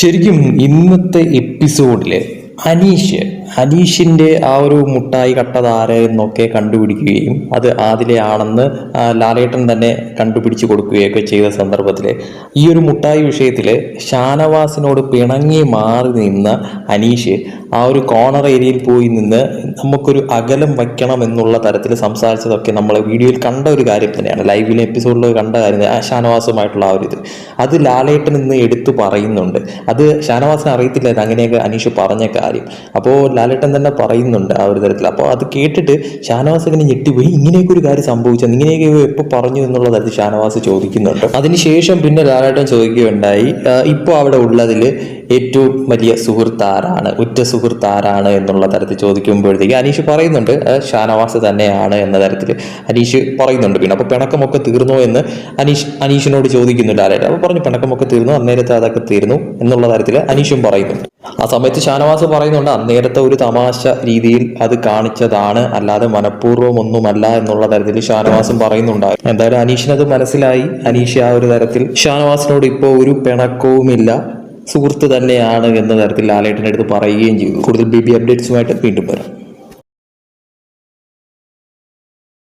ശരിക്കും ഇന്നത്തെ എപ്പിസോഡിൽ അനീഷ് അനീഷിന്റെ ആ ഒരു മുട്ടായി കട്ടതാര എന്നൊക്കെ കണ്ടുപിടിക്കുകയും അത് ആദിലെ ആണെന്ന് ലാലേട്ടൻ തന്നെ കണ്ടുപിടിച്ചു കൊടുക്കുകയൊക്കെ ചെയ്ത സന്ദർഭത്തിൽ ഈ ഒരു മുട്ടായി വിഷയത്തിൽ ഷാനവാസിനോട് പിണങ്ങി മാറി നിന്ന അനീഷ് ആ ഒരു കോർണർ ഏരിയയിൽ പോയി നിന്ന് നമുക്കൊരു അകലം വയ്ക്കണം എന്നുള്ള തരത്തിൽ സംസാരിച്ചതൊക്കെ നമ്മൾ വീഡിയോയിൽ കണ്ട ഒരു കാര്യം തന്നെയാണ്. ലൈവിലെ എപ്പിസോഡിൽ കണ്ട കാര്യം ഷാനവാസുമായിട്ടുള്ള ആ ഒരു ഇത്. അത് ലാലേട്ടൻ ഇന്ന് എടുത്തു പറയുന്നുണ്ട്. അത് ഷാനവാസിന് അറിയത്തില്ല അങ്ങനെയൊക്കെ അനീഷ് പറഞ്ഞ കാര്യം. അപ്പോൾ ലാലേട്ടൻ തന്നെ പറയുന്നുണ്ട് ആ ഒരു തരത്തിൽ. അപ്പോൾ അത് കേട്ടിട്ട് ഷാനവാസ് ഇങ്ങനെ ഞെട്ടിപ്പോയി. ഇങ്ങനെയൊക്കെ ഒരു കാര്യം സംഭവിച്ചത് ഇങ്ങനെയൊക്കെ എപ്പോൾ പറഞ്ഞു എന്നുള്ള തരത്തിൽ ഷാനവാസ് ചോദിക്കുന്നുണ്ട്. അതിനുശേഷം പിന്നെ ലാലേട്ടൻ ചോദിക്കുകയുണ്ടായി ഇപ്പോൾ അവിടെ ഉള്ളതിൽ ഏറ്റവും വലിയ സുഹൃത്ത് ആരാണ് ഉറ്റ സുഹൃത്ത് ആരാണ് എന്നുള്ള തരത്തിൽ ചോദിക്കുമ്പോഴത്തേക്ക് അനീഷ് പറയുന്നുണ്ട് ഷാനവാസ് തന്നെയാണ് എന്ന തരത്തിൽ അനീഷ് പറയുന്നുണ്ട്. പിന്നെ അപ്പോൾ പിണക്കമൊക്കെ തീർന്നു എന്ന് അനീഷ് അനീഷിനോട് ചോദിക്കുന്നുണ്ട് ആരായിട്ട്. അപ്പോൾ പറഞ്ഞു പിണക്കമൊക്കെ തീർന്നു അന്നേരത്തെ അതൊക്കെ തീർന്നു എന്നുള്ള തരത്തിൽ അനീഷും പറയുന്നുണ്ട്. ആ സമയത്ത് ഷാനവാസ് പറയുന്നുണ്ട് അന്നേരത്തെ ഒരു തമാശ രീതിയിൽ അത് കാണിച്ചതാണ് അല്ലാതെ മനഃപൂർവം ഒന്നുമല്ല എന്നുള്ള തരത്തിൽ ഷാനവാസും പറയുന്നുണ്ടായിരുന്നു. എന്തായാലും അനീഷിനത് മനസ്സിലായി. അനീഷ് ആ ഒരു തരത്തിൽ ഷാനവാസിനോട് ഇപ്പോൾ ഒരു പിണക്കവുമില്ല സുഹൃത്ത് തന്നെയാണ് എന്ന തരത്തിൽ ലാലേട്ടന്റെ അടുത്ത് പറയുകയും ചെയ്തു. കൂടുതൽ ബി ബി അപ്ഡേറ്റ്സുമായിട്ട് വീണ്ടും വരാം.